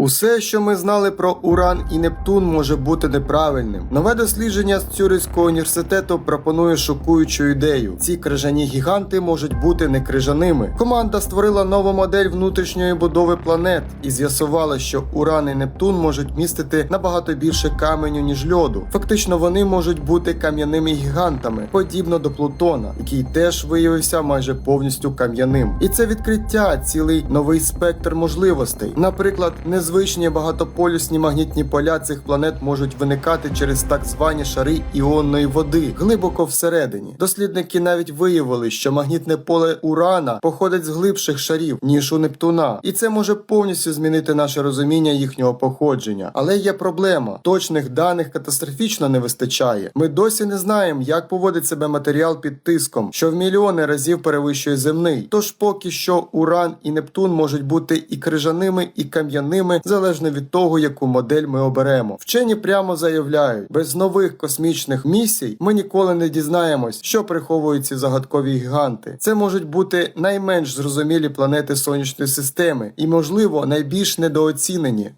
Усе, що ми знали про Уран і Нептун, може бути неправильним. Нове дослідження з Цюрихського університету пропонує шокуючу ідею: ці крижані гіганти можуть бути не крижаними. Команда створила нову модель внутрішньої будови планет і з'ясувала, що Уран і Нептун можуть містити набагато більше каменю, ніж льоду. Фактично, вони можуть бути кам'яними гігантами, подібно до Плутона, який теж виявився майже повністю кам'яним. І це відкриття цілий новий спектр можливостей. Наприклад, незвичні багатополюсні магнітні поля цих планет можуть виникати через так звані шари іонної води глибоко всередині. Дослідники навіть виявили, що магнітне поле Урана походить з глибших шарів ніж у Нептуна, і це може повністю змінити наше розуміння їхнього походження. Але є проблема: точних даних катастрофічно не вистачає. Ми досі не знаємо, як поводить себе матеріал під тиском, що в мільйони разів перевищує земний. Тож поки що Уран і Нептун можуть бути і крижаними, і кам'яними, залежно від того, яку модель ми оберемо. Вчені прямо заявляють, без нових космічних місій ми ніколи не дізнаємось, що приховують ці загадкові гіганти. Це можуть бути найменш зрозумілі планети сонячної системи і, можливо, найбільш недооцінені.